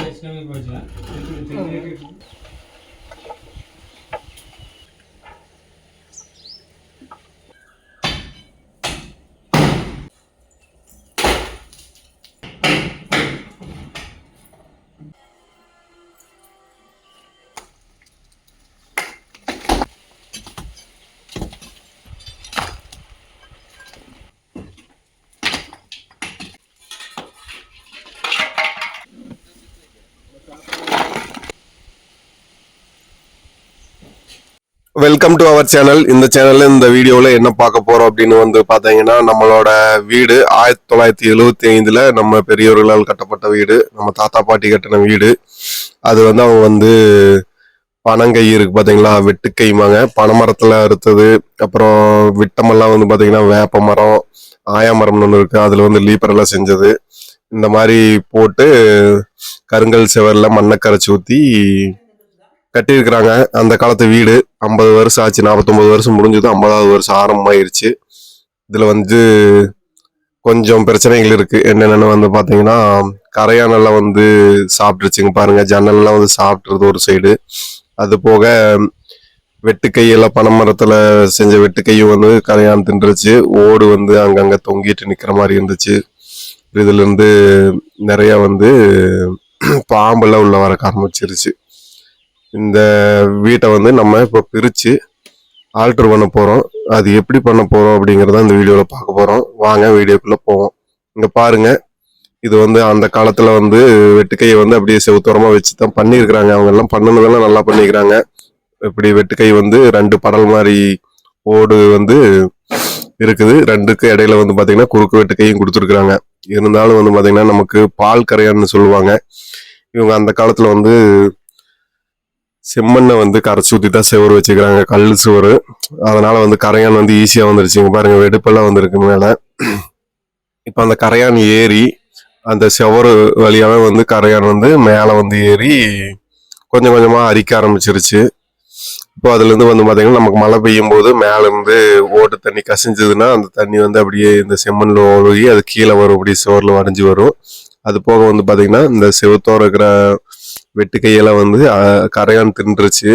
చేసినవి welcome to our channel இந்த சேனல்ல இந்த வீடியோவில் என்ன பார்க்க போறோம் அப்படின்னு வந்து பார்த்தீங்கன்னா நம்மளோட வீடு ஆயிரத்தி தொள்ளாயிரத்தி எழுவத்தி ஐந்துல நம்ம பெரியவர்களால் கட்டப்பட்ட வீடு நம்ம தாத்தா பாட்டி கட்டின வீடு. அது வந்து அவங்க வந்து பனங்கை இருக்கு பாத்தீங்களா வெட்டுக்கைமாங்க பனைமரத்துல அறுத்தது. அப்புறம் விட்டமெல்லாம் வந்து பாத்தீங்கன்னா வேப்ப மரம் ஆயாமரம்னு ஒன்று இருக்கு. அதுல வந்து லீப்பர் எல்லாம் செஞ்சது. இந்த மாதிரி போட்டு கருங்கல் செவர்ல மண்ணை கரைச்சி ஊற்றி கட்டியிருக்கிறாங்க. அந்த காலத்து வீடு ஐம்பது வருஷம் ஆச்சு நாற்பத்தொம்பது வருஷம் முடிஞ்சது ஐம்பதாவது வருஷம் ஆரம்பமாயிருச்சு. இதில் வந்து கொஞ்சம் பிரச்சனைகள் இருக்குது என்னென்னு வந்து பார்த்தீங்கன்னா கரையானெல்லாம் வந்து சாப்பிட்டுருச்சுங்க பாருங்க. ஜன்னல்லாம் வந்து சாப்பிட்றது ஒரு சைடு. அது போக வெட்டுக்கையெல்லாம் பனைமரத்தில் செஞ்ச வெட்டுக்கையும் வந்து கரையான் தின்றுச்சு. ஓடு வந்து அங்கங்கே தொங்கிட்டு நிற்கிற மாதிரி இருந்துச்சு. இதுலேருந்து நிறையா வந்து பாம்பெல்லாம் உள்ள வர ஆரம்பிச்சிருச்சு இந்த வீட்டை வந்து நம்ம இப்போ பிரித்து ஆல்டர் பண்ண போகிறோம் அது எப்படி பண்ண போகிறோம் அப்படிங்கிறத இந்த வீடியோவில் பார்க்க போகிறோம் வாங்க வீடியோக்குள்ளே போவோம். இங்கே பாருங்கள் இது வந்து அந்த காலத்தில் வந்து வெட்டுக்கையை வந்து அப்படியே செவுத்தோரமாக வச்சு தான் பண்ணியிருக்கிறாங்க. அவங்க எல்லாம் பண்ணுனதெல்லாம் நல்லா பண்ணிக்கிறாங்க இப்படி வெட்டுக்கை வந்து ரெண்டு படல் மாதிரி ஓடு வந்து இருக்குது. ரெண்டுக்கு இடையில வந்து பார்த்தீங்கன்னா குறுக்கு வெட்டுக்கையும் கொடுத்துருக்குறாங்க. இருந்தாலும் வந்து பார்த்தீங்கன்னா நமக்கு பால் கரையான்னு சொல்லுவாங்க. இவங்க அந்த காலத்தில் வந்து செம்மண்ணை வந்து கரைச்சி ஊற்றி தான் செவரு வச்சுக்கிறாங்க கல் சுவர். அதனால் வந்து கரையான் வந்து ஈஸியாக வந்துருச்சுங்க பாருங்கள் வெடுப்பெல்லாம் வந்திருக்கு மேலே. இப்போ அந்த கரையான் ஏறி அந்த செவரு வழியாகவே வந்து கரையான் வந்து மேலே வந்து ஏறி கொஞ்சம் கொஞ்சமாக அரிக்க ஆரம்பிச்சிருச்சு. இப்போ அதுலேருந்து வந்து பார்த்திங்கன்னா நமக்கு மழை பெய்யும் போது மேலேருந்து ஓட்டு தண்ணி கசிஞ்சதுன்னா அந்த தண்ணி வந்து அப்படியே இந்த செம்மண்ணில் ஒழுகி அது கீழே வரும் அப்படியே சுவரில் வரைஞ்சி வரும். அது போக வந்து பார்த்திங்கன்னா இந்த செவத்தோடு இருக்கிற வெட்டு கையெல்லாம் வந்து கரையான் தின்றுச்சு.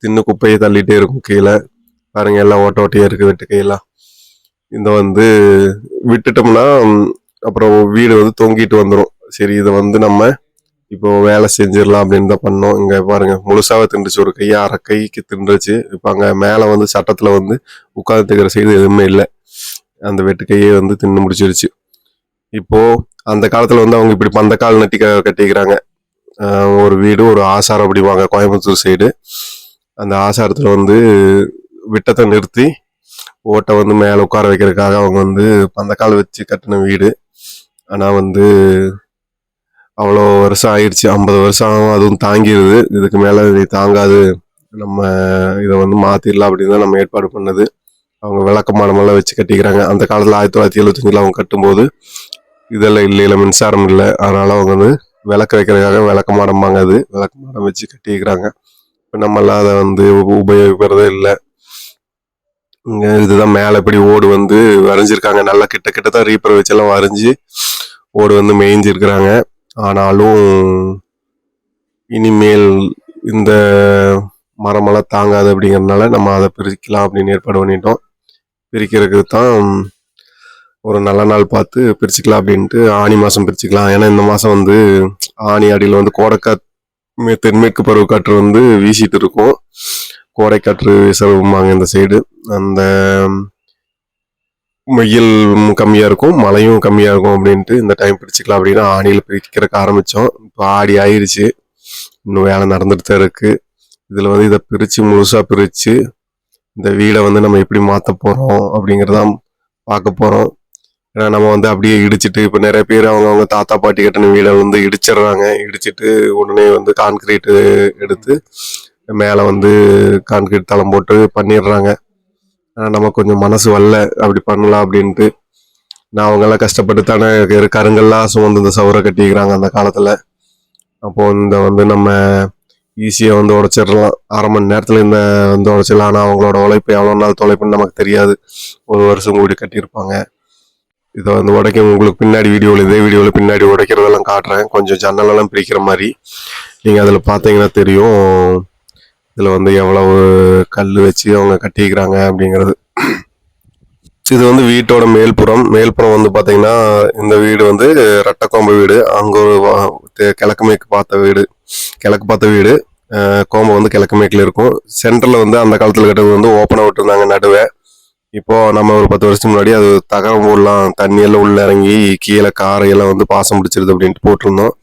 தின்னு குப்பையை தள்ளிட்டே இருக்கும் கீழே. பாருங்க எல்லாம் ஓட்ட ஓட்டையா இருக்கு வெட்டுக்கையெல்லாம் இந்த வந்து விட்டுட்டோம்னா அப்புறம் வீடு வந்து தொங்கிட்டு வந்துடும் சரி இதை வந்து நம்ம இப்போ வேலை செஞ்சிடலாம் அப்படின்னு தான் பண்ணோம். இங்கே பாருங்க முழுசாவே தின்றுச்சு. ஒரு கை அரை கைக்கு தின்றுச்சு. இப்போ அங்கே மேலே வந்து சட்டத்தில் வந்து உட்காந்துக்கிற செய்து எதுவுமே இல்லை. அந்த வெட்டுக்கையே வந்து தின்னு முடிச்சிருச்சு. இப்போ அந்த காலத்தில் வந்து அவங்க இப்படி பந்தக்கால் நட்டி க- கட்டிக்கிறாங்க. ஒரு வீடு ஒரு ஆசாரம் அப்படிவாங்க கோயம்புத்தூர் சைடு அந்த ஆசாரத்தில் வந்து விட்டத்தை நிறுத்தி ஓட்டை வந்து மேலே உட்கார வைக்கிறதுக்காக அவங்க வந்து பந்தக்கால் வச்சு கட்டின வீடு. ஆனால் வந்து அவ்வளோ வருஷம் ஆயிடுச்சு. ஐம்பது வருஷம் ஆகும் அதுவும் தாங்கிடுது இதுக்கு மேலே இது தாங்காது. நம்ம இதை வந்து மாற்றிடலாம் அப்படின்னு தான் நம்ம ஏற்பாடு பண்ணது. அவங்க விளக்கமானமெல்லாம் வச்சு கட்டிக்கிறாங்க. அந்த காலத்தில் ஆயிரத்தி தொள்ளாயிரத்தி எழுபத்தஞ்சில் அவங்க கட்டும்போது இதெல்லாம் இல்லை இல்லை மின்சாரம் இல்லை. அதனால் அவங்க வந்து விளக்கு வைக்கிறதுக்காக விளக்கமாடம்பாங்க அது. விளக்கமாடம் வச்சு கட்டிக்கிறாங்க இப்போ நம்மளாம் அதை வந்து உப- உபயோகிக்கிறதே இல்லை. இங்கே இதுதான் மேலே இப்படி ஓடு வந்து வரைஞ்சிருக்காங்க. நல்லா கிட்ட கிட்ட தான் ரீப்பர் வச்செல்லாம் வரைஞ்சி ஓடு வந்து மேய்ஞ்சிருக்கிறாங்க. ஆனாலும் இனிமேல் இந்த மரமெல்லாம் தாங்காது அப்படிங்கறதுனால நம்ம அதை பிரிக்கலாம் அப்படின்னு ஏற்பாடு பண்ணிட்டோம். பிரிக்கிறதுக்கு தான் ஒரு நல்ல நாள் பார்த்து பிரிச்சுக்கலாம் அப்படின்ட்டு ஆனி மாதம் பிரிச்சுக்கலாம். ஏன்னா இந்த மாதம் வந்து ஆனி அடியில் வந்து கோடைக்காற்று மே- தென்மேற்கு பருவக்காற்று வந்து வீசிட்டு இருக்கும். கோடைக்காற்று வீசவும்பாங்க இந்த சைடு அந்த வெயில் கம்மியாக இருக்கும் மழையும் கம்மியாக இருக்கும் அப்படின்ட்டு இந்த டைம் பிரிச்சுக்கலாம் அப்படின்னா ஆணியில் பிரிக்கிறதுக்கு ஆரம்பித்தோம் இப்போ ஆடி ஆயிடுச்சு இன்னும் வேலை நடந்துட்டு தான் இருக்குது இதில் வந்து இதை பிரித்து முழுசாக பிரித்து இந்த வீடை வந்து நம்ம எப்படி மாற்ற போகிறோம் அப்படிங்கிறதான் பார்க்க போகிறோம் ஏன்னா நம்ம வந்து அப்படியே இடிச்சிட்டு இப்போ நிறைய பேர் அவங்கவுங்க தாத்தா பாட்டி கட்டின வீடை வந்து இடிச்சிடுறாங்க. இடிச்சிட்டு உடனே வந்து கான்கிரீட்டு எடுத்து மேலே வந்து கான்கிரீட் தளம் போட்டு பண்ணிடுறாங்க. ஆனால் நம்ம கொஞ்சம் மனசு வரல அப்படி பண்ணலாம் அப்படின்ட்டு. நான் அவங்கெல்லாம் கஷ்டப்பட்டு தானே கரு- சுமந்து இந்த சவரை கட்டிக்கிறாங்க அந்த காலத்தில். அப்போது இந்த வந்து நம்ம ஈஸியாக வந்து உடைச்சிடலாம். அரை மணி நேரத்தில் இந்த வந்து உடைச்சிடலாம். ஆனால் அவங்களோட உழைப்பு எவ்வளோ நாள் தொலைப்புன்னு நமக்கு தெரியாது. ஒரு வருஷம் கூடி கட்டியிருப்பாங்க. இதை வந்து உடைக்க உங்களுக்கு பின்னாடி வீடியோவில் இதே வீடியோவில் பின்னாடி உடைக்கிறதெல்லாம் காட்டுறேன். கொஞ்சம் ஜன்னலெல்லாம் பிரிக்கிற மாதிரி. நீங்கள் அதில் பார்த்தீங்கன்னா தெரியும். இதில் வந்து எவ்வளவு கல் வச்சு அவங்க கட்டிக்கிறாங்க அப்படிங்கிறது. இது வந்து வீட்டோட மேல்புறம். மேல்புறம் வந்து பார்த்தீங்கன்னா இந்த வீடு வந்து ரெட்டக்கோம்பு வீடு. அங்கே ஒரு கிழக்கு மேற்கு பார்த்த வீடு. கிழக்கு பார்த்த வீடு. அஹ் கோம்பு வந்து கிழக்கு மேற்கில் இருக்கும். சென்டரில் வந்து அந்த காலத்தில் கட்டது வந்து ஓப்பனாக விட்டுருந்தாங்க நடுவே. இப்போ நம்ம ஒரு பத்து வருஷத்துக்கு முன்னாடி அது தகரம் போடலாம் தண்ணியெல்லாம் உள்ள இறங்கி கீழே காரையெல்லாம் வந்து பாசம் பிடிச்சிருது அப்படின்ட்டு போட்டிருந்தோம்.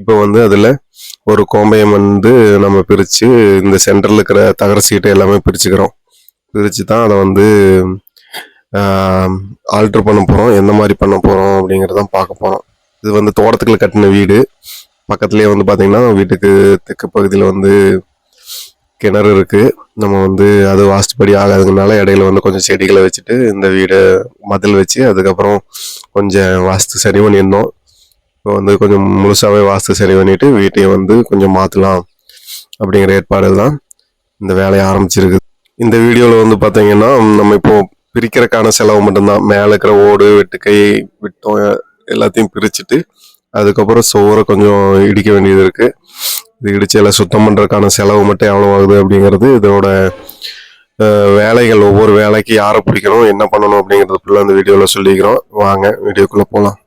இப்போ வந்து அதில் ஒரு கோம்பையம் வந்து நம்ம பிரித்து இந்த சென்டரில் இருக்கிற தகர சீட்டை எல்லாமே பிரிச்சுக்கிறோம். பிரித்து தான் அதை வந்து ஆல்ட்ரு பண்ண போகிறோம் எந்த மாதிரி பண்ண போகிறோம் அப்படிங்கிறதான் பார்க்க போகிறோம் இது வந்து தோட்டத்துக்குள்ள கட்டின வீடு. பக்கத்துலேயே வந்து பார்த்திங்கன்னா வீட்டுக்கு தெற்கு பகுதியில் வந்து கிணறு இருக்குது நம்ம வந்து அது வாஸ்துப்படி ஆகாததுனால இடையில வந்து கொஞ்சம் செடிகளை வச்சுட்டு இந்த வீடு மதில் வச்சு அதுக்கப்புறம் கொஞ்சம் வாஸ்து சரி பண்ணியிருந்தோம். இப்போ வந்து கொஞ்சம் முழுசாகவே வாஸ்து சரி பண்ணிட்டு வீட்டையை வந்து கொஞ்சம் மாற்றலாம் அப்படிங்கிற ஏற்பாடு தான் இந்த வேலையை ஆரம்பிச்சிருக்கு. இந்த வீடியோவில் வந்து பார்த்தீங்கன்னா நம்ம இப்போது பிரிக்கிறதுக்கான செலவு மட்டும்தான். மேலே இருக்கிற ஓடு வெட்டுக்கை விட்டோம் எல்லாத்தையும் பிரிச்சுட்டு அதுக்கப்புறம் சோறை கொஞ்சம் இடிக்க வேண்டியது இருக்குது இது இடிச்சு எல்லாம் சுத்தம் பண்ணுறதுக்கான செலவு மட்டும் எவ்வளோ ஆகுது அப்படிங்கிறது இதோட வேலைகள். ஒவ்வொரு வேலைக்கு யாரை பிடிக்கணும் என்ன பண்ணணும் அப்படிங்கிறது ஃபுல்லாக அந்த வீடியோவில் சொல்லிக்கிறோம். வாங்க வீடியோக்குள்ளே போகலாம்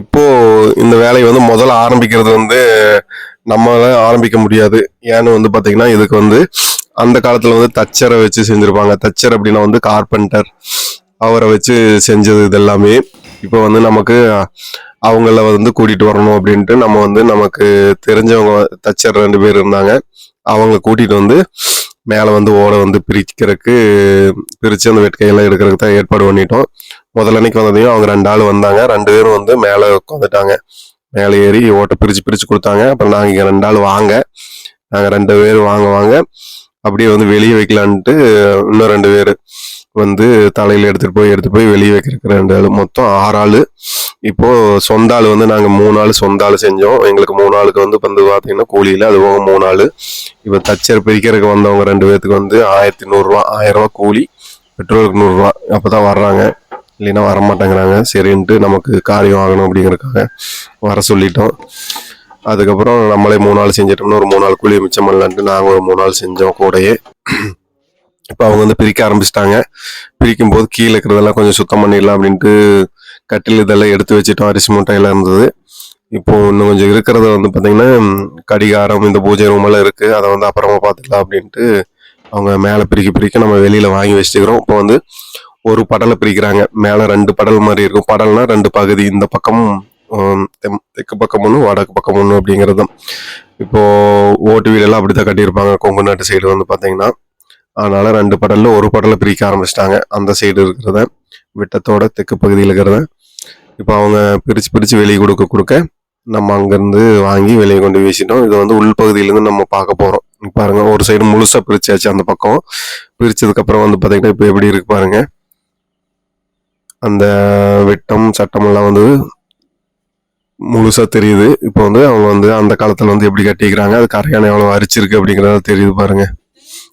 இப்போது இந்த வேலையை வந்து முதல்ல ஆரம்பிக்கிறது வந்து நம்மளால ஆரம்பிக்க முடியாது. ஏன்னு வந்து பார்த்திங்கன்னா இதுக்கு வந்து அந்த காலத்தில் வந்து தச்சரை வச்சு செஞ்சுருப்பாங்க. தச்சர் அப்படின்னா வந்து கார்பெண்டர் அவரை வச்சு செஞ்சது இது எல்லாமே. இப்போ வந்து நமக்கு அவங்கள வந்து கூட்டிட்டு வரணும் அப்படின்ட்டு நம்ம வந்து நமக்கு தெரிஞ்சவங்க தச்சர் ரெண்டு பேர் இருந்தாங்க. அவங்க கூட்டிட்டு வந்து மேலே வந்து ஓடை வந்து பிரிக்கிறதுக்கு பிரித்து அந்த வெட்கையெல்லாம் எடுக்கிறதுக்கு தான் ஏற்பாடு பண்ணிட்டோம். முதல் அன்னைக்கு வந்ததையும் அவங்க ரெண்டு ஆள் வந்தாங்க. ரெண்டு பேரும் வந்து மேலே உட்காந்துட்டாங்க மேலே ஏறி ஓட்டை பிரித்து பிரித்து கொடுத்தாங்க. அப்புறம் நாங்கள் இங்கே ரெண்டு ஆள் வாங்க. நாங்கள் ரெண்டு பேர் வாங்க வாங்க. அப்படியே வந்து வெளியே வைக்கலான்ட்டு இன்னும் ரெண்டு பேர் வந்து தலையில் எடுத்துகிட்டு போய் எடுத்துட்டு போய் வெளியே வைக்கிறதுக்கு ரெண்டு ஆள். மொத்தம் ஆறு ஆள். இப்போது சொந்த ஆள் வந்து நாங்கள் மூணு ஆள் சொந்த ஆள் செஞ்சோம். எங்களுக்கு மூணு ஆளுக்கு வந்து வந்து பார்த்தீங்கன்னா கூலியில் அது போக மூணு ஆள். இப்போ தச்சர் பிரிக்கிறதுக்கு வந்தவங்க ரெண்டு பேர்த்துக்கு வந்து ஆயிரத்தி நூறுரூவா ஆயிரரூவா கூலி பெட்ரோலுக்கு நூறுரூவா அப்போ தான் வர்றாங்க. இல்லைன்னா வரமாட்டேங்கிறாங்க. சரின்ட்டு நமக்கு காரியம் ஆகணும் அப்படிங்கிறக்காக வர சொல்லிட்டோம். அதுக்கப்புறம் நம்மளே மூணு நாள் செஞ்சிட்டோம்னா ஒரு மூணு நாள் கூலி மிச்சம் பண்ணலான்ட்டு நாங்கள் ஒரு மூணு நாள் செஞ்சோம் கூடயே. இப்போ அவங்க வந்து பிரிக்க ஆரம்பிச்சிட்டாங்க. பிரிக்கும் போது கீழே இருக்கிறதெல்லாம் கொஞ்சம் சுத்தம் பண்ணிடலாம் அப்படின்ட்டு கட்டில் இதெல்லாம் எடுத்து வச்சுட்டோம். அரிசி மூட்டை எல்லாம் இருந்தது. இப்போ இன்னும் கொஞ்சம் இருக்கிறத வந்து பார்த்தீங்கன்னா கடிகாரம் இந்த பூஜை ரூம் எல்லாம் இருக்கு. அதை வந்து அப்புறமா பார்த்துக்கலாம் அப்படின்ட்டு அவங்க மேலே பிரிக்க பிரிக்க நம்ம வெளியில வாங்கி வச்சுக்கிறோம். இப்போ வந்து ஒரு படலை பிரிக்கிறாங்க. மேலே ரெண்டு படல் மாதிரி இருக்கும். படல்னா ரெண்டு பகுதி. இந்த பக்கம் தெற்கு பக்கம் ஒன்று வடக்கு பக்கம் ஒன்று அப்படிங்கிறது இப்போது இப்போ ஓட்டு வீடெல்லாம் அப்படி தான் கட்டியிருப்பாங்க. கொங்கு நாட்டு சைடு வந்து பார்த்தீங்கன்னா அதனால் ரெண்டு படலில் ஒரு படலை பிரிக்க ஆரம்பிச்சிட்டாங்க. அந்த சைடு இருக்கிறத விட்டத்தோட தெற்கு பகுதியில் இருக்கிறத. இப்போ அவங்க பிரித்து பிரித்து வெளியே கொடுக்க கொடுக்க நம்ம அங்கேருந்து வாங்கி வெளியே கொண்டு வீசிட்டோம். இது வந்து உள்பகுதியிலேருந்து நம்ம பார்க்க போகிறோம் பாருங்க ஒரு சைடு முழுசாக பிரிச்சாச்சு அந்த பக்கம். பிரிச்சதுக்கப்புறம் வந்து பார்த்தீங்கன்னா இப்போ எப்படி இருக்கு பாருங்க. அந்த வெட்டம் சட்டமெல்லாம் வந்து முழுசாக தெரியுது. இப்போ வந்து அவங்க வந்து அந்த காலத்தில் வந்து எப்படி கட்டிக்கிறாங்க அது கரையான எவ்வளோ அரிச்சிருக்கு அப்படிங்கிறத தெரியுது பாருங்கள்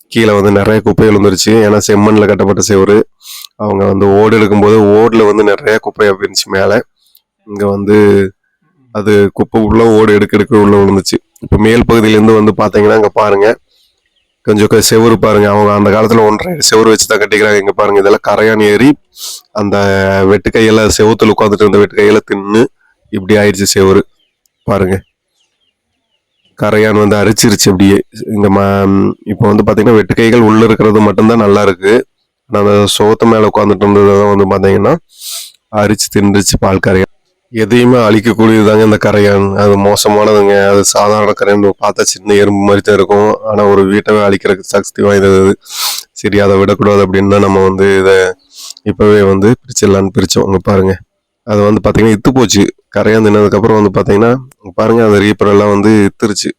கீழே வந்து நிறைய குப்பை விழுந்துருச்சு ஏன்னா செம்மண்ணில் கட்டப்பட்ட செவரு. அவங்க வந்து ஓடு எடுக்கும்போது ஓடில் வந்து நிறைய குப்பை இருந்துச்சு மேலே. இங்கே வந்து அது குப்பை உள்ள ஓடு எடுக்க எடுக்க உள்ள விழுந்துச்சு. இப்போ மேல் பகுதியிலேருந்து வந்து பார்த்தீங்கன்னா இங்கே பாருங்க. கொஞ்சம் க- செவுரு பாருங்க. அவங்க அந்த காலத்தில் ஒன்றரை செவுரு வச்சு தான் கட்டிக்கிறாங்க. இங்கே பாருங்க இதெல்லாம் கரையான் ஏறி அந்த வெட்டுக்கையில் செவுத்துல உட்காந்துட்டு இருந்த வெட்டுக்கையில் தின்னு இப்படி ஆயிடுச்சு செவுரு. பாருங்க. கரையான் வந்து அரிச்சிருச்சு அப்படியே இந்த ம இப்போ வந்து பார்த்தீங்கன்னா வெட்டுக்கைகள் உள்ளே இருக்கிறது மட்டும்தான் நல்லா இருக்கு. ஆனால் அந்த சோத்து மேலே உட்காந்துட்டு இருந்ததுதான் வந்து பார்த்தீங்கன்னா அரிச்சு தின்றுச்சு பால் கரையான். எதையுமே அழிக்கக்கூடியதுதாங்க இந்த கரையான். அது மோசமானதுங்க. அது சாதாரண கரையான். பார்த்தா சின்ன எறும்பு மாதிரி தான் இருக்கும். ஆனால் ஒரு வீட்டவே அழிக்கிறதுக்கு சக்தி வாய்ந்தது அது. சரி அதை விடக்கூடாது அப்படின்னு தான் நம்ம வந்து இதை இப்போவே வந்து பிரிச்சிடலான்னு பிரித்தோம் இங்க பாருங்கள் அது வந்து பார்த்திங்கன்னா இத்து போச்சு. கரையாக நின்னதுக்கப்புறம் வந்து பார்த்தீங்கன்னா பாருங்கள் அந்த ரீப்பர் எல்லாம் வந்து இத்துருச்சு.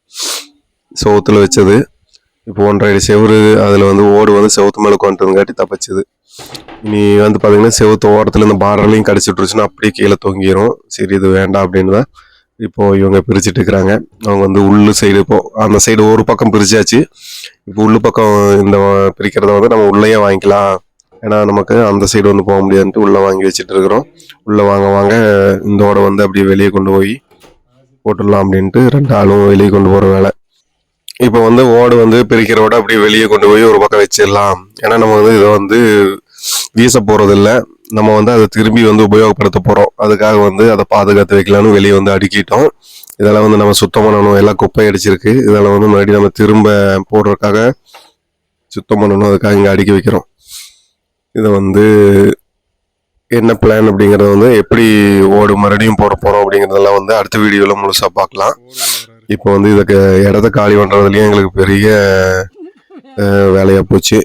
சோத்துல வச்சது. இப்போ ஒன்றரை அடி செவுரு அதில் வந்து ஓடு வந்து செவுத்து மேலே உட்காந்துங்காட்டி தப்பிச்சுது. இனி வந்து பார்த்தீங்கன்னா செவுத்து ஓரத்தில் இந்த பார்டர்லையும் கடிச்சிட்ருச்சுன்னா அப்படியே கீழே தொங்கிரும். சரி இது வேண்டாம் அப்படின்னு தான் இப்போது இவங்க பிரிச்சுட்டு இருக்கிறாங்க. அவங்க வந்து உள்ளு சைடு இப்போ அந்த சைடு ஒரு பக்கம் பிரிச்சாச்சு. இப்போ உள்ளு பக்கம் இந்த பிரிக்கிறத வந்து நம்ம உள்ளேயே வாங்கிக்கலாம். ஏன்னா நமக்கு அந்த சைடு வந்து போக முடியாதுன்ட்டு உள்ளே வாங்கி வச்சுட்டு இருக்கிறோம். உள்ளே வாங்க வாங்க இந்த ஓடை வந்து அப்படியே வெளியே கொண்டு போய் போட்டுடலாம் அப்படின்ட்டு ரெண்டு ஆளும் வெளியே கொண்டு போகிற வேலை. இப்போ வந்து ஓடு வந்து பிரிக்கிற ஓட அப்படியே வெளியே கொண்டு போய் ஒரு பக்கம் வச்சிடலாம். ஏன்னா நம்ம வந்து இதை வந்து வீச போகிறது இல்லை நம்ம வந்து அதை திரும்பி வந்து உபயோகப்படுத்த போகிறோம் அதுக்காக வந்து அதை பாதுகாத்து வைக்கலாம்னு வெளியே வந்து அடுக்கிட்டோம். இதெல்லாம் வந்து நம்ம சுத்தம் பண்ணணும். எல்லாம் குப்பை அடிச்சிருக்கு. இதெல்லாம் வந்து மறுபடியும் நம்ம திரும்ப போடுறதுக்காக சுத்தம் பண்ணணும். அதுக்காக இங்கே அடுக்கி வைக்கிறோம். இதை வந்து என்ன பிளான் அப்படிங்கிறத வந்து எப்படி ஓடு மறுபடியும் போட போகிறோம் அப்படிங்கிறதெல்லாம் வந்து அடுத்த வீடியோவில் முழுசாக பார்க்கலாம். இப்போ வந்து இதுக்கு இடத்த காலி பண்ணுறதுலையும் எங்களுக்கு பெரிய வேலையாக போச்சு.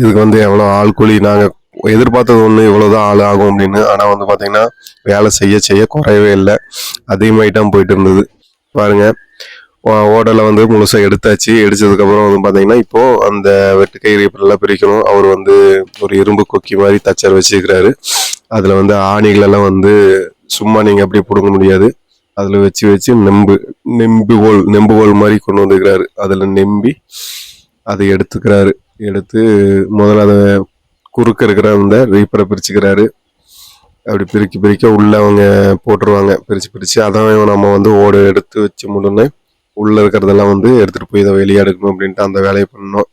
இதுக்கு வந்து எவ்வளோ ஆள் கூலி நாங்கள் எதிர்பார்த்தது ஒன்று இவ்வளோதான் ஆள் ஆகும் அப்படின்னு. ஆனால் வந்து பார்த்திங்கன்னா வேலை செய்ய செய்ய குறையவே இல்லை. அதிகமாயிட்டான் போயிட்டு இருந்தது. பாருங்கள் ஓடலை வந்து முழுசாக எடுத்தாச்சு. எடுத்ததுக்கப்புறம் வந்து பார்த்தீங்கன்னா இப்போ அந்த வெட்டுக்கயிறு இப்படிலாம் பிரிக்கணும். அவர் வந்து ஒரு இரும்பு கொக்கி மாதிரி தச்சர் வச்சுருக்கிறாரு. அதில் வந்து ஆணிகளெல்லாம் வந்து சும்மா நீங்கள் அப்படியே பிடுங்க முடியாது. அதில் வச்சு வச்சு நெம்பு நெம்புகோல் நெம்புகோல் மாதிரி கொண்டு வந்துக்கிறாரு. அதில் நெம்பி அதை எடுத்துக்கிறாரு. எடுத்து முதல்ல அதை குறுக்க இருக்கிற அந்த ரீப்பரை பிரிச்சுக்கிறாரு. அப்படி பிரிக்க பிரிக்க உள்ள அவங்க போட்டுருவாங்க. பிரித்து பிரித்து அதான் நம்ம வந்து ஓடு எடுத்து வச்சு முன்னே உள்ள இருக்கிறதெல்லாம் வந்து எடுத்துட்டு போய் இதை வெளியே எடுக்கணும் அப்படின்ட்டு அந்த வேலையை பண்ணோம்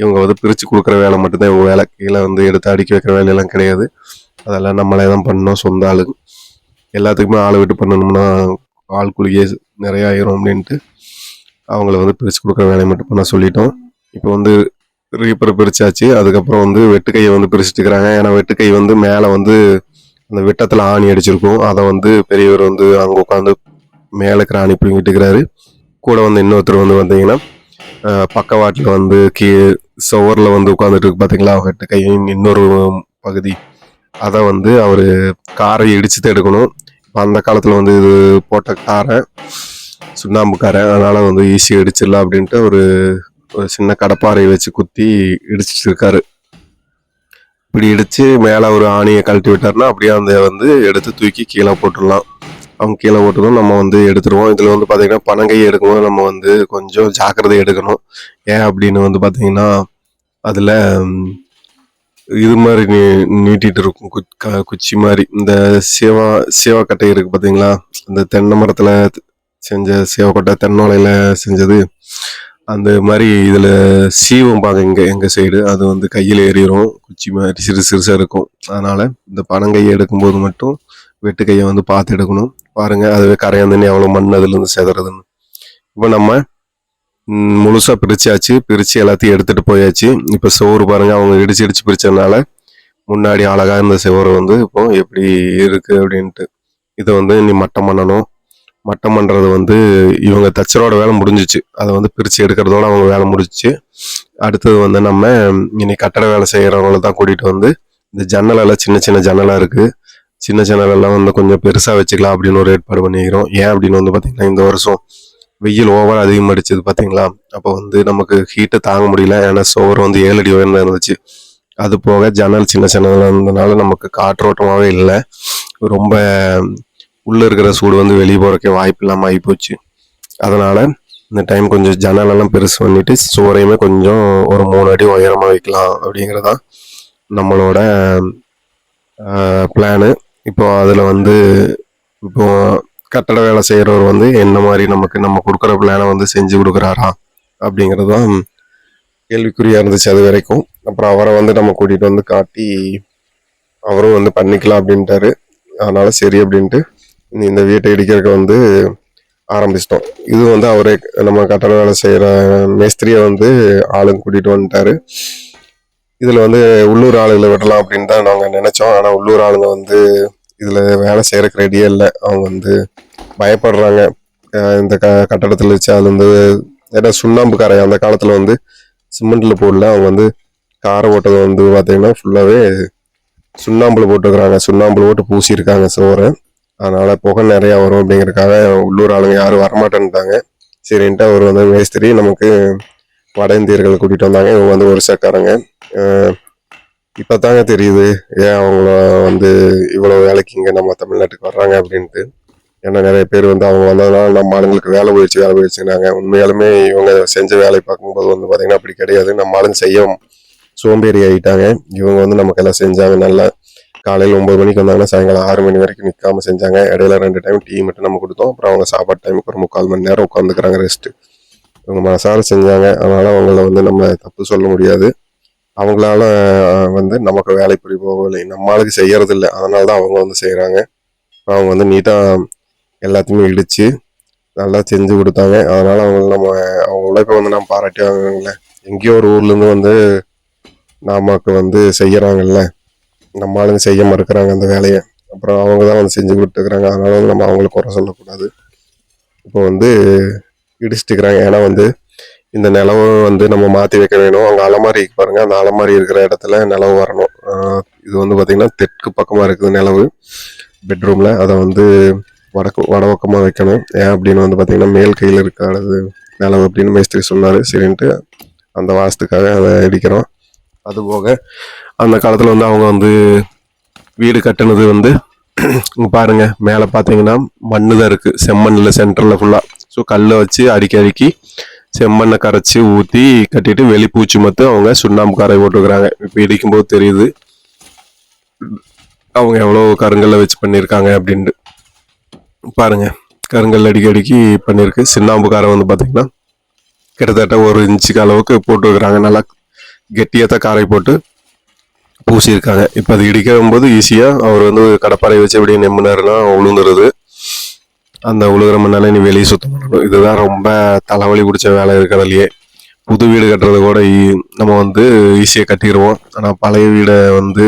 இவங்க வந்து பிரிச்சு கொடுக்குற வேலை மட்டும்தான் இவங்க வேலை கீழே வந்து எடுத்து அடுக்கி வைக்கிற வேலையெல்லாம் கிடையாது. அதெல்லாம் நம்மளே தான் பண்ணோம் சொந்த ஆளுங்க எல்லாத்துக்குமே ஆளை விட்டு பண்ணணும்னா ஆள் கூலியே நிறைய ஆயிரும் அப்படின்ட்டு அவங்கள வந்து பிரித்து கொடுக்குற வேலையை மட்டும் பண்ண சொல்லிட்டோம். இப்போ வந்து ரீப்பரை பிரிச்சாச்சு. அதுக்கப்புறம் வந்து வெட்டுக்கையை வந்து பிரிச்சுட்டு இருக்கிறாங்க. ஏன்னா வெட்டுக்கை வந்து மேலே வந்து அந்த விட்டத்தில் ஆணி அடிச்சிருக்கும். அதை வந்து பெரியவர் வந்து அங்கே உட்காந்து மேலே இருக்கிற ஆணி பிடிங்கிட்டுக்கிறாரு கூட வந்து இன்னொருத்தர் வந்து பார்த்தீங்கன்னா பக்கவாட்டில் வந்து கீ சுவரில் வந்து உட்காந்துட்டு இருக்கு பார்த்தீங்களா கையின் இன்னொரு பகுதி. அதை வந்து அவர் காரை இடிச்சு எடுக்கணும். இப்போ அந்த காலத்தில் வந்து இது போட்ட காரை சுண்ணாம்பு காரை அதனால் வந்து ஈஸியாக இடிச்சிடலாம் அப்படின்ட்டு ஒரு ஒரு சின்ன கடப்பாறையை வச்சு குத்தி இடிச்சிட்டு இருக்காரு. இப்படி இடிச்சு மேலே ஒரு ஆணியை கழட்டி விட்டாருன்னா அப்படியே அந்த வந்து எடுத்து தூக்கி கீழே போட்டுடலாம். அவங்க கீழே ஓட்டணும் நம்ம வந்து எடுத்துருவோம். இதில் வந்து பார்த்தீங்கன்னா பனங்கை எடுக்கும்போது நம்ம வந்து கொஞ்சம் ஜாக்கிரதை எடுக்கணும். ஏன் அப்படின்னு வந்து பார்த்தீங்கன்னா அதில் இது மாதிரி நீ நீட்டிட்டு இருக்கும். குச்- குச்சி மாதிரி. இந்த சேவா சேவாக்கட்டை இருக்குது பார்த்தீங்களா இந்த தென்னை மரத்தில் செஞ்ச சேவக்கட்டை தென்னோலையில் செஞ்சது. அந்த மாதிரி இதில் சீவம் பாங்க இங்கே எங்கள் சைடு அது வந்து கையில் ஏறிடும் குச்சி மாதிரி சிறு சிறுசாக இருக்கும். அதனால் இந்த பனங்கையை எடுக்கும்போது மட்டும் வெட்டு கையை வந்து பார்த்து எடுக்கணும். பாருங்க அதுவே கரையாந்தண்ணி எவ்வளோ மண் அதுலேருந்து செதறதுன்னு. இப்போ நம்ம முழுசாக பிரிச்சாச்சு பிரித்து எல்லாத்தையும் எடுத்துகிட்டு போயாச்சு. இப்போ சோறு பாருங்க அவங்க இடிச்சு இடிச்சு பிரிச்சதுனால முன்னாடி அழகாக இருந்த சுவரு வந்து இப்போ எப்படி இருக்குது அப்படின்ட்டு. இதை வந்து இனி மட்டம் பண்ணணும். மட்டம் பண்ணுறது வந்து இவங்க தச்சரோட வேலை முடிஞ்சிச்சு. அதை வந்து பிரித்து எடுக்கிறதோட அவங்க வேலை முடிஞ்சிச்சு. அடுத்தது வந்து நம்ம இனி கட்டட வேலை செய்கிறவங்கள தான் கூட்டிகிட்டு வந்து இந்த ஜன்னலெல்லாம் சின்ன சின்ன ஜன்னலாக இருக்குது சின்ன ஜன்னல் எல்லாம் வந்து கொஞ்சம் பெருசாக வச்சுக்கலாம் அப்படின்னு ஒரு ஏற்பாடு பண்ணிக்கிறோம். ஏன் அப்படின்னு வந்து பார்த்திங்கன்னா இந்த வருஷம் வெயில் ஓவர் அதிகமாகிடுச்சது பார்த்தீங்களா அப்போ வந்து நமக்கு ஹீட்டை தாங்க முடியல. ஏன்னா சோறு வந்து ஏழு அடி உயர்ந்து இருந்துச்சு. அது போக ஜன்னல் சின்ன சின்னதாக இருந்ததுனால நமக்கு காற்றோட்டமாகவே இல்லை. ரொம்ப உள்ளே இருக்கிற சூடு வந்து வெளியே போகிறக்கே வாய்ப்பு இல்லாமல் ஆகிப்போச்சு அதனால் இந்த டைம் கொஞ்சம் ஜன்னலெல்லாம் பெருசு பண்ணிட்டு சோறையுமே கொஞ்சம் ஒரு மூணு அடி உயரமாக வைக்கலாம் அப்படிங்கிறதான் நம்மளோட பிளானு இப்போ அதில் வந்து இப்போ கட்டட வேலை செய்கிறவர் வந்து என்ன மாதிரி நமக்கு நம்ம கொடுக்குற பிளானை வந்து செஞ்சு கொடுக்குறாரா அப்படிங்கிறது தான் கேள்விக்குறியாக இருந்துச்சு அது வரைக்கும். அப்புறம் அவரை வந்து நம்ம கூட்டிகிட்டு வந்து காட்டி அவரும் வந்து பண்ணிக்கலாம் அப்படின்ட்டாரு. அதனால் சரி அப்படின்ட்டு இந்த வீட்டை இடிக்கிறதுக்கு வந்து ஆரம்பிச்சிட்டோம். இது வந்து அவரே நம்ம கட்டட வேலை செய்கிற மேஸ்திரியை வந்து ஆளுங்க கூட்டிகிட்டு வந்துட்டாரு. இதில் வந்து உள்ளூர் ஆளுகளை விடலாம் அப்படின்னு தான் நாங்கள் நினச்சோம். ஆனால் உள்ளூர் ஆளுங்க வந்து இதில் வேலை செய்கிறக்கு ரெடியே இல்லை. அவங்க வந்து பயப்படுறாங்க. இந்த க கட்டடத்தில் வச்சு அது வந்து ஏன்னா சுண்ணாம்பு காரை அந்த காலத்தில் வந்து சிமெண்ட்டில் போடல. அவங்க வந்து காரை ஓட்டது வந்து பார்த்தீங்கன்னா ஃபுல்லாகவே சுண்ணாம்புல போட்டுருக்குறாங்க. சுண்ணாம்புல போட்டு பூசியிருக்காங்க சோறை அதனால புகை நிறையா வரும் அப்படிங்கிறக்காக உள்ளூர் ஆளுங்க யாரும் வரமாட்டேன்ட்டாங்க. சரின்ட்டு அவர் வந்து மேஸ்திரி நமக்கு வட இந்தியர்களை கூட்டிகிட்டு வந்தாங்க. இவங்க வந்து ஒரிசாக்காரங்க இப்போ தாங்க தெரியுது ஏன் அவங்கள வந்து இவ்வளோ வேலைக்கு இங்கே நம்ம தமிழ்நாட்டுக்கு வர்றாங்க அப்படின்ட்டு. ஏன்னா நிறைய பேர் வந்து அவங்க வந்ததுனால நம்ம ஆளுங்களுக்கு வேலை போயிடுச்சு வேலை போயிடுச்சுனாங்க உண்மையாலுமே இவங்க செஞ்ச வேலையை பார்க்கும்போது வந்து பார்த்தீங்கன்னா அப்படி கிடையாது. நம்ம ஆளுங்க செய்ய சோம்பேறி ஆகிட்டாங்க இவங்க வந்து நமக்கு எல்லாம் செஞ்சாங்க நல்லா. காலையில் ஒம்பது மணிக்கு வந்தாங்கன்னா சாயங்காலம் ஆறு மணி வரைக்கும் நிற்காம செஞ்சாங்க. இடையில ரெண்டு டைம் டீ மட்டும் நம்ம கொடுத்தோம். அப்புறம் அவங்க சாப்பாடு டைமுக்கு ஒரு முக்கால் மணி நேரம் உட்காந்துக்கிறாங்க ரெஸ்ட்டு இவங்க மனசார செஞ்சாங்க. அதனால அவங்கள வந்து நம்ம தப்பு சொல்ல முடியாது. அவங்களால வந்து நமக்கு வேலைப்படி போகவில்லை நம்ம ஆளுக்கு செய்யறது இல்லை அதனால தான் அவங்க வந்து செய்கிறாங்க அவங்க வந்து நீட்டாக எல்லாத்தையுமே இடித்து நல்லா செஞ்சு கொடுத்தாங்க. அதனால் அவங்க நம்ம அவங்க உழைப்பை வந்து நம்ம பாராட்டி வாங்குவாங்கல்ல எங்கேயோ ஒரு ஊர்லேருந்து வந்து நமக்கு வந்து செய்கிறாங்கல்ல நம்ம ஆளுங்க செய்ய மறுக்கிறாங்க அந்த வேலையை. அப்புறம் அவங்க தான் வந்து செஞ்சு கொடுத்துருக்குறாங்க அதனால வந்து நம்ம அவங்களுக்கு குறை சொல்லக்கூடாது. இப்போ வந்து இடிச்சிட்டுக்கிறாங்க. ஏன்னா வந்து இந்த நிலவு வந்து நம்ம மாற்றி வைக்க வேணும். அங்கே அலமாரி பாருங்கள் பாருங்க. அந்த அலமாரி இருக்கிற இடத்துல நிலவு வரணும். இது வந்து பார்த்திங்கன்னா தெற்கு பக்கமாக இருக்குது நிலவு. பெட்ரூமில் அதை வந்து வடக்கு வடபக்கமாக வைக்கணும். ஏன் அப்படின்னு வந்து பார்த்திங்கன்னா மேல் கையில் இருக்காது நிலவு அப்படின்னு மேஸ்திரி சொன்னார். சரின்ட்டு அந்த வாசத்துக்காக அதை இடிக்கிறோம். அதுபோக அந்த காலத்தில் வந்து அவங்க வந்து வீடு கட்டினது வந்து இங்க பாருங்க. மேலே பார்த்தீங்கன்னா மண்ணு தான் இருக்குது செம்மண்ணில் சென்டரில் ஃபுல்லாக ஸோ கல்லை வச்சு அடுக்கி அடிக்கி செம்மண்ணை கரைச்சி ஊற்றி கட்டிட்டு வெளிப்பூச்சி மட்டும் அவங்க சுண்ணாம்பு காரை போட்டுக்கிறாங்க இப்போ இடிக்கும்போது தெரியுது அவங்க எவ்வளோ கருங்கல்ல வச்சு பண்ணியிருக்காங்க அப்படின்ட்டு. பாருங்க கருங்கல் அடிக்க அடிக்கி பண்ணியிருக்கு. சுண்ணாம்பு காரை வந்து பார்த்தீங்கன்னா கிட்டத்தட்ட ஒரு இன்ச்சுக்கு அளவுக்கு போட்டுருக்குறாங்க. நல்லா கெட்டியாக தான் காரை போட்டு பூசியிருக்காங்க. இப்போ அது இடிக்கும் போது ஈஸியாக அவர் வந்து கடப்பாறை வச்சு அப்படியே நெம்முனாருன்னா உளுந்துருது. அந்த உழுகிற மண்ணால நீ வெளியே சுத்தம் பண்ணணும். இதுதான் ரொம்ப தலைவலி பிடிச்ச வேலை இருக்கிறதுலையே. புது வீடு கட்டுறது கூட நம்ம வந்து ஈஸியாக கட்டிடுவோம். ஆனால் பழைய வீடை வந்து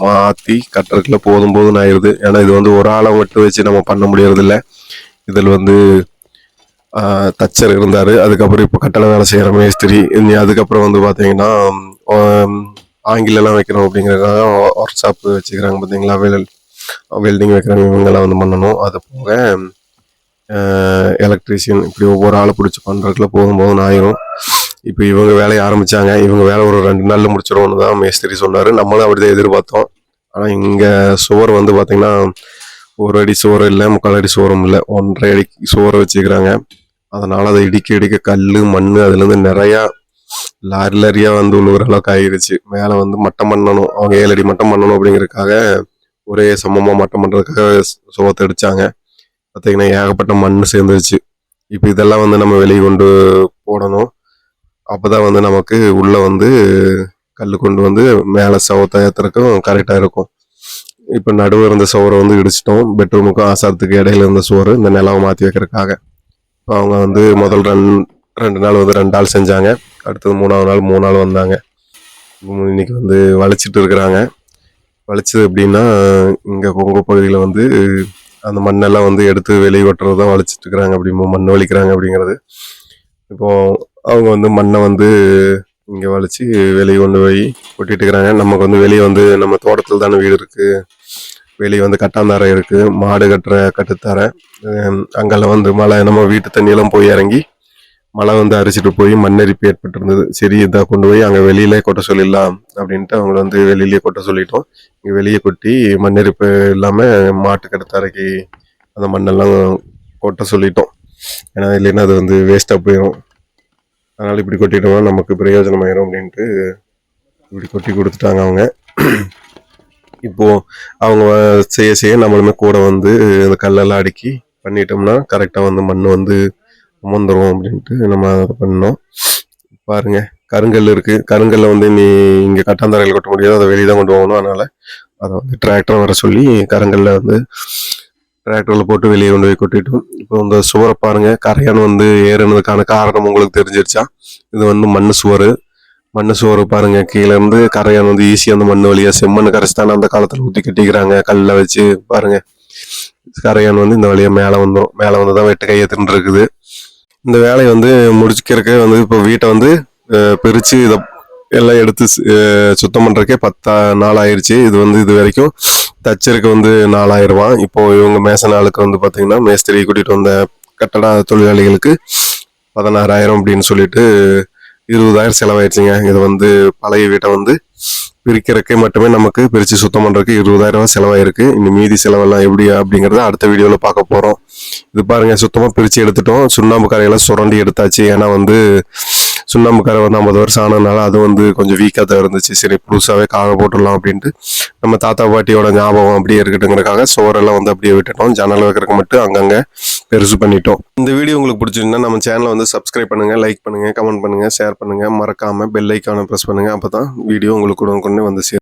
மாற்றி கட்டுறதுக்குள்ள போதும் போதும் ஆயிடுது ஏன்னா இது வந்து ஒரு ஆளை மட்டும் வச்சு நம்ம பண்ண முடியறதில்ல. இதில் வந்து தச்சர் இருந்தார். அதுக்கப்புறம் இப்போ கட்டட வேலை செய்கிற மேஸ்திரி. இனி அதுக்கப்புறம் வந்து பார்த்தீங்கன்னா ஆங்கிலெல்லாம் வைக்கணும் அப்படிங்கிறதுக்காக ஒர்க் ஷாப் வச்சுக்கிறாங்க பார்த்தீங்களா? வெல் வெல்டிங் வைக்கிறாங்க இவங்கெல்லாம் வந்து பண்ணணும். அது போக எலக்ட்ரீஷியன் இப்படி ஒவ்வொரு ஆளை பிடிச்சி பண்ணுறதுக்குள்ள போகும்போது ஆயிரும் இப்போ இவங்க வேலையை ஆரம்பிச்சாங்க இவங்க வேலை ஒரு ரெண்டு நாளில் முடிச்சிருவோம்னு தான் மேஸ்திரி சொன்னார். நம்மளும் அப்படி தான் எதிர்பார்த்தோம். ஆனால் இங்கே சுவர் வந்து பார்த்திங்கன்னா ஒரு அடி சுவரும் இல்லை முக்கால் அடி சுவரும் இல்லை ஒன்றரை அடி சுவரை வச்சுக்கிறாங்க. அதனால் அதை இடிக்க இடிக்க கல் மண் அதுலேருந்து நிறையா லாரி லாரியாக வந்து உழுவுற அளவுக்கு ஆகிருச்சு. மேலே வந்து மட்டம் பண்ணணும். அவங்க ஏழு அடி மட்டம் பண்ணணும் அப்படிங்கிறதுக்காக ஒரே சமமாக மட்டம் பண்ணுறதுக்காக சுவத்தை அடித்தாங்க பார்த்தீங்கன்னா ஏகப்பட்ட மண் சேர்ந்துருச்சு. இப்போ இதெல்லாம் வந்து நம்ம வெளியே கொண்டு போடணும். அப்போ தான் வந்து நமக்கு உள்ளே வந்து கல் கொண்டு வந்து மேலே சவத்தை ஏற்றுறதுக்கும் கரெக்டாக இருக்கும். இப்போ நடுவு இருந்த சுவரை வந்து இடிச்சிட்டோம். பெட்ரூமுக்கும் ஆசாரத்துக்கு இடையில இருந்த சுவர் இந்த நிலவை மாற்றி வைக்கிறதுக்காக. இப்போ அவங்க வந்து முதல் ரெண் ரெண்டு நாள் வந்து ரெண்டு நாள் செஞ்சாங்க. அடுத்தது மூணாவது நாள் மூணு நாள் வந்தாங்க. இன்னைக்கு வந்து வளைச்சிட்டு இருக்கிறாங்க. வளைச்சது எப்படின்னா இங்கே கொங்கு பகுதியில் வந்து அந்த மண்ணெல்லாம் வந்து எடுத்து வெளியே கொட்டுறது தான் வளைச்சிட்டு இருக்கிறாங்க அப்படி மண் வலிக்கிறாங்க அப்படிங்கிறது. இப்போ அவங்க வந்து மண்ணை வந்து இங்கே வளைச்சி வெளியே கொண்டு போய் கொட்டிட்டு இருக்கிறாங்க நமக்கு வந்து வெளியே வந்து நம்ம தோட்டத்தில் தானே வீடு இருக்குது வெளியே வந்து கட்டாந்தாரை இருக்குது மாடு கட்டுற கட்டுத்தாரை. அங்கெல்லாம் வந்து மழை நம்ம வீட்டு தண்ணியெல்லாம் போய் இறங்கி மழை வந்து அரிச்சிட்டு போய் மண்ணரிப்பு ஏற்பட்டிருந்தது. சரி இதை கொண்டு போய் அங்கே வெளியிலே கொட்ட சொல்லிடலாம் அப்படின்ட்டு அவங்கள வந்து வெளியிலே கொட்ட சொல்லிட்டோம். இங்கே வெளியே கொட்டி மண்ணரிப்பு இல்லாமல் மாட்டுக்கடை கட்டுத்தாரைக்கு அந்த மண்ணெல்லாம் கொட்ட சொல்லிட்டோம். ஏன்னா இல்லைன்னா அது வந்து வேஸ்ட்டாக போயிடும் அதனால் இப்படி கொட்டிட்டோம்னா நமக்கு பிரயோஜனமாயிரும் அப்படின்ட்டு இப்படி கொட்டி கொடுத்துட்டாங்க அவங்க. இப்போது அவங்க செய்ய செய்ய நம்மளுமே கூட வந்து இந்த கல்லெல்லாம் அடுக்கி பண்ணிட்டோம்னா கரெக்டாக வந்து மண் வந்து அமர்ந்துடும் அப்படின்ட்டு நம்ம அதை பண்ணோம். பாருங்க கருங்கல் இருக்கு. கருங்கல்ல வந்து நீ இங்கே கட்டாந்தரையில் கொட்ட முடியாது. அதை வெளியே தான் கொண்டு போகணும். அதனால அதை வந்து டிராக்டர் வர சொல்லி கருங்கல்ல வந்து டிராக்டரில் போட்டு வெளியே கொண்டு போய் கொட்டிட்டோம். இப்போ இந்த சுவரை பாருங்க கரையான் வந்து ஏறுனதுக்கான காரணம் உங்களுக்கு தெரிஞ்சிருச்சா? இது வந்து மண் சுவர். மண் சுவர் பாருங்க கீழே இருந்து கரையான் வந்து ஈஸியாக அந்த மண் வழியா செம்மண் கரைச்சி தானே அந்த காலத்தில் ஊற்றி கட்டிக்கிறாங்க. கல்லில் வச்சு பாருங்க. கரையான் வந்து இந்த வழியா மேலே வந்துடும் மேலே வந்து தான் வெட்டு கையை தின்னு இருக்குது. இந்த வேலையை வந்து முடிச்சுக்கிறக்கே வந்து இப்போ வீட்டை வந்து பிரித்து இதை எல்லாம் எடுத்து சுத்தம் பண்ணுறக்கே பத்தா நாள் ஆயிடுச்சு இது வந்து இது வரைக்கும் தச்சருக்கு வந்து நாலாயிரம். இப்போது இப்போ இவங்க மேசன் ஆளுக்கு வந்து பார்த்தீங்கன்னா மேஸ்திரி கூட்டிகிட்டு வந்த கட்டட தொழிலாளிகளுக்கு பதினாறாயிரம் அப்படின்னு சொல்லிட்டு இருபதாயிரம் செலவாயிடுச்சுங்க இது வந்து பழைய வீட்டை வந்து பிரிக்கிறதுக்கே மட்டுமே நமக்கு பிரித்து சுத்தம் பண்ணுறதுக்கு இருபதாயிரம் ரூபாய் செலவாயிருக்கு. இந்த மீதி செலவெல்லாம் எப்படி அப்படிங்கிறத அடுத்த வீடியோவில் பார்க்க போகிறோம் இது பாருங்கள் சுத்தமாக பிரித்து எடுத்துட்டோம். சுண்ணாம்பு கரையெல்லாம் சுரண்டி எடுத்தாச்சு. ஏன்னா வந்து சுண்ணாம்பு கரை வந்து ஐம்பது வருஷம் ஆனதுனால அது வந்து கொஞ்சம் வீக்காக தான் இருந்துச்சு. சரி புதுசாகவே காக போட்டுடலாம் அப்படின்ட்டு நம்ம தாத்தா பாட்டியோட ஞாபகம் அப்படியே இருக்கட்டுங்கிறக்காக சுவரெல்லாம் வந்து அப்படியே விட்டுட்டோம். ஜன்னல் வைக்கிறதுக்கு மட்டும் அங்கங்கே பெருசு பண்ணிட்டோம். இந்த வீடியோ உங்களுக்கு பிடிச்சிருந்தா நம்ம சேனலை வந்து சப்ஸ்கிரைப் பண்ணுங்க லைக் பண்ணுங்கள் கமெண்ட் பண்ணுங்க ஷேர் பண்ணுங்க. மறக்காமல் பெல் ஐக்கானை ப்ரெஸ் பண்ணுங்கள் அப்போ தான் வீடியோ உங்களுக்கு உடனுக்குடனே வந்து சேரும்.